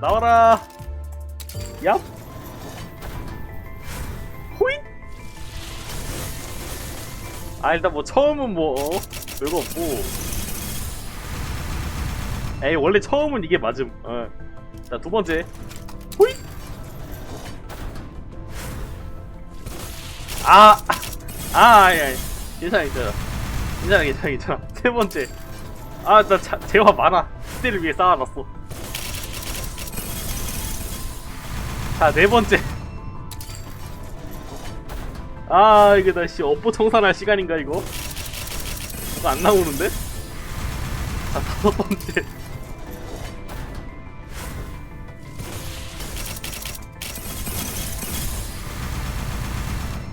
나와라 얍 호잇 아 일단 뭐 처음은 뭐 어, 별거 없고 에이 원래 처음은 이게 맞음 어. 자두 번째 호잇 아, 아, 아니, 아니. 괜찮아, 괜찮아. 괜찮아, 괜찮아, 괜찮아. 세 번째. 아, 나 자, 재화 많아. 시대를 위해 쌓아놨어. 자, 네 번째. 아, 이게 나, 씨, 업보 청산할 시간인가, 이거? 이거 안 나오는데? 자, 다섯 번째.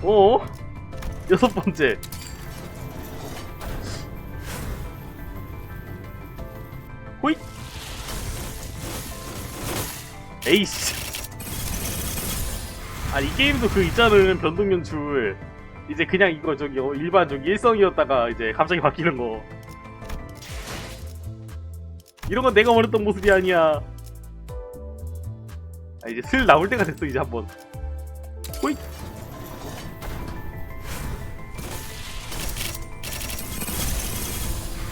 어? 여섯 번째. 호잇! 에이씨. 아, 이 게임도 그 있잖은 변동 연출. 이제 그냥 이거 저기 어, 일반 저기 일성이었다가 이제 갑자기 바뀌는 거. 이런 건 내가 원했던 모습이 아니야. 아, 이제 슬 나올 때가 됐어, 이제 한번. 호잇!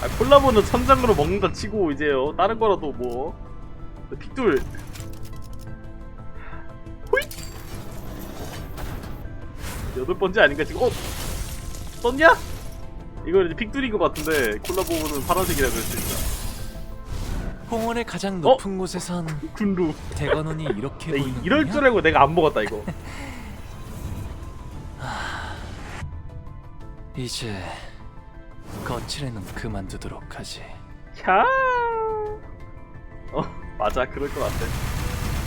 아, 콜라보는 천장으로 먹는다 치고 이제 요 다른 거라도 뭐 픽돌 여덟 번째 아닌가 지금 어 떴냐? 이거 이제 픽돌인 것 같은데 콜라보는 파란색이라 그랬으니까 공원의 가장 높은 곳에선 군루 대관원이 이렇게 보이는군요. 이럴 줄 알고 내가 안 먹었다 이거 이제 거칠에는 그만두도록 하지. 캬. 어, 맞아. 그럴 것 같아.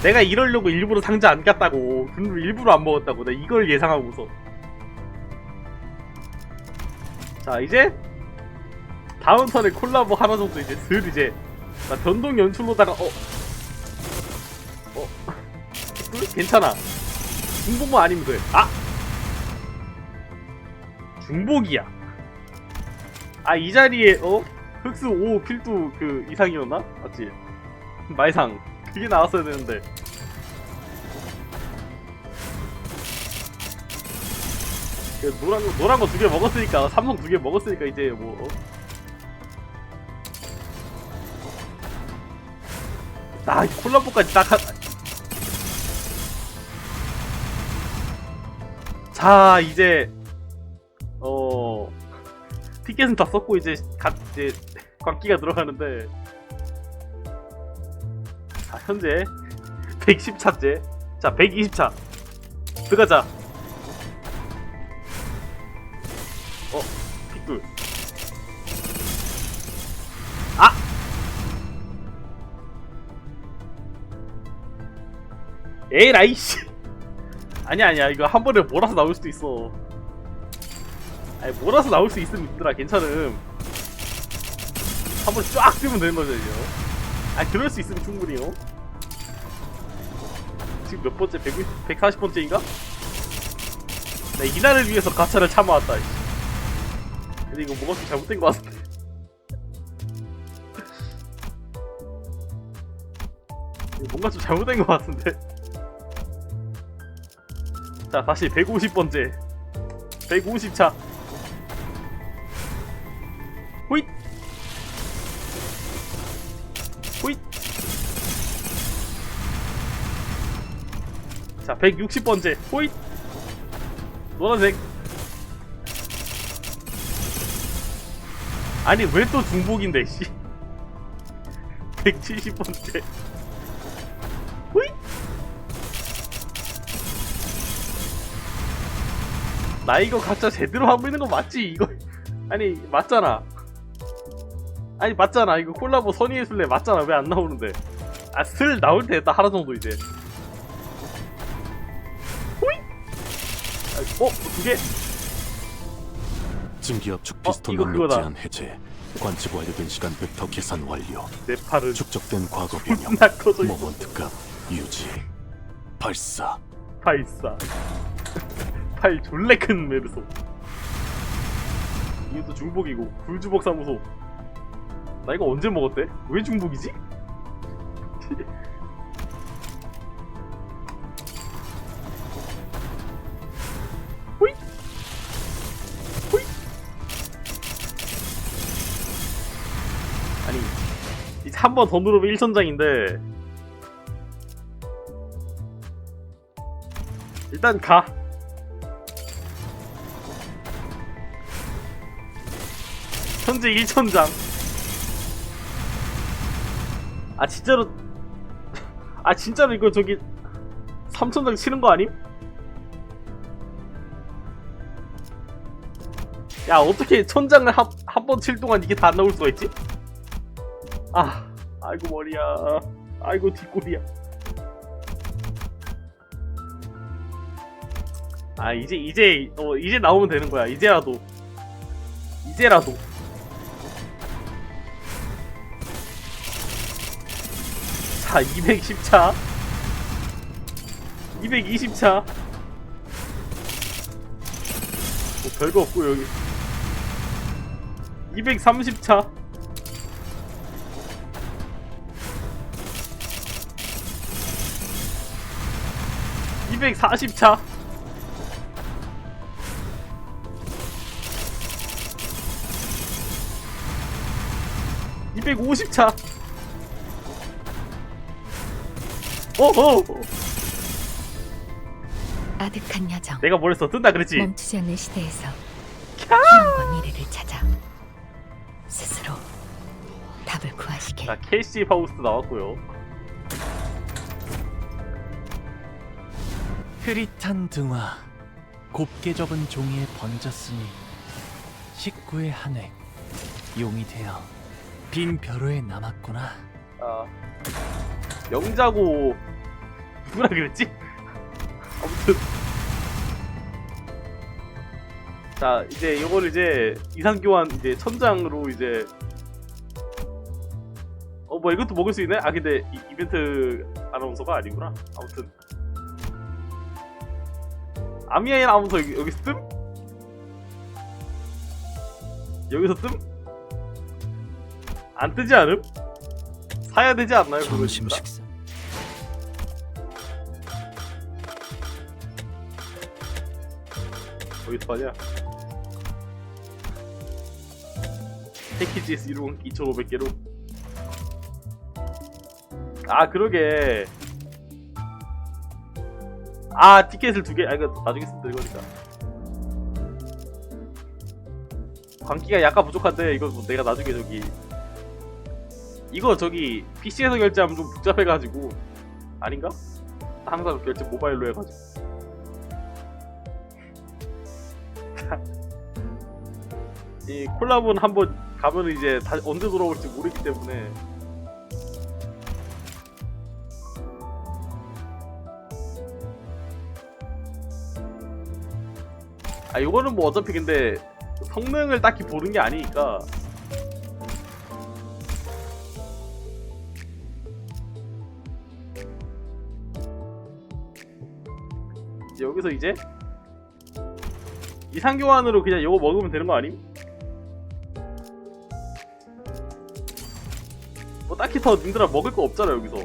내가 이러려고 일부러 상자 안 깠다고. 군루 일부러 안 먹었다고. 내가 이걸 예상하고서. 자, 이제 다음 턴에 콜라보 하나 정도 이제 슬 이제 나 변동 연출로다가 어. 어. 꿀? 괜찮아. 중복만 아니면 돼. 아! 중복이야. 아 이 자리에 어 흑수 5 필두 그 이상이었나? 맞지? 말상 그게 나왔어야 되는데 노란 거 노란 거 두 개 먹었으니까 삼성 두 개 먹었으니까 이제 뭐. 어? 나 콜라보까지 딱 한... 자 이제 어 티켓은 다 썼고 이제 각 이제 광기가 들어가는데. 자 현재 110차째. 자 120차. 들어가자 어 픽돌 아! 에라이씨. 아니야 아니야. 이거 한 번에 몰아서 나올 수도 있어. 아니 몰아서 나올 수 있으면 있더라. 괜찮음. 한번쫙 뜨면 되는 거죠 이제 아니 그럴 수 있으면 충분히요. 지금 몇 번째? 150, 140번째인가? 나 이날을 위해서 가차를 참아왔다 이씨. 근데 이거 뭐가 좀 잘못된 거 같은데? 뭔가 좀 잘못된 거 같은데? 자 다시 150번째. 150차. 호잇! 호잇! 자 160번째. 호잇! 노란색 아니 왜 또 중복인데 씨? 170번째. 호잇 나 이거 가짜 제대로 하고 있는 거 맞지? 이거. 아니 맞잖아. 아니 맞잖아. 이거 콜라보 선의의 술래 맞잖아. 왜 안 나오는데. 아 슬 나올 때딱 하나 정도 이제. 호잇 아, 어? 두개 증기압축 어, 피스톤 이거 그거다. 제한 해제. 관측 완료된 시간 벡터 계산 완료. 내 팔을 축적된 과거 변형. 존나 커져 있어. 모먼트값 유지. 발사. 발사. 팔 졸래 큰 메르소. 이것도 중복이고 굴주복 사무소. 나 이거 언제 먹었대? 왜 중복이지? 한 번 더 누르면 1천장인데. 일단 가. 현재 1천장. 아 진짜로. 아 진짜로 이거 저기 3천장 치는 거 아님? 야 어떻게 천장을 한 번 칠 동안 이게 다 안 나올 수가 있지? 아 아이고 머리야. 아이고 뒷골이야. 아 이제 이제 어 이제 나오면 되는 거야. 이제라도. 이제라도. 자 210차? 220차? 뭐 별거 없고 여기. 230차 (240차) (250차) 어어 아득한 여정. 내가 뭐랬어? 뜬다 그랬지? 멈추지 않는 시대에서 희망과 미래를 찾아 스스로 답을 구하시길. 자 캐시 파우스트 나왔고요 흐릿한 등화 곱게 접은 종이에 번졌으니 식구의 한획 용이 되어 빈 벼로에 남았구나 아 영자고 누구라 그랬지? 아무튼 자 이제 이거를 이제 이상교환 이제 천장으로 이제 어 뭐 이것도 먹을 수 있네? 아 근데 이, 이벤트 아나운서가 아니구나 아무튼 아미아인 아나운서 여기, 여기서 뜸? 여기서 뜸? 안 뜨지 않음? 사야 되지 않나요? 그거 점심 진짜? 식사 어디서 하냐? 패키지에서 이룬 2,500개로 아 그러게 아 티켓을 두 개 아 이거 나중에 쓰면 되거니까. 광기가 약간 부족한데 이거 뭐 내가 나중에 저기 이거 저기 PC에서 결제하면 좀 복잡해가지고 아닌가? 항상 결제 모바일로 해가지고. 이 콜라보는 한번 가면 이제 다 언제 돌아올지 모르기 때문에 아 이거는 뭐 어차피 근데 성능을 딱히 보는 게 아니니까. 이제 여기서 이제 이상교환으로 그냥 이거 먹으면 되는 거 아님? 뭐 딱히 더 님들아 먹을 거 없잖아 여기서.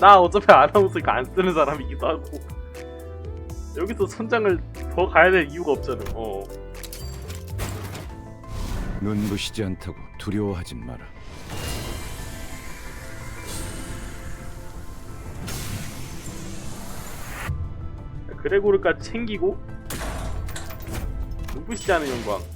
나 어차피 아나운서니까 안 쓰는 사람이기도 하고. 여기서 선장을 더 가야 될 이유가 없잖아. 어. 눈부시지 않다고 두려워하지 마라. 그레고르까지 챙기고 눈부시지 않은 영광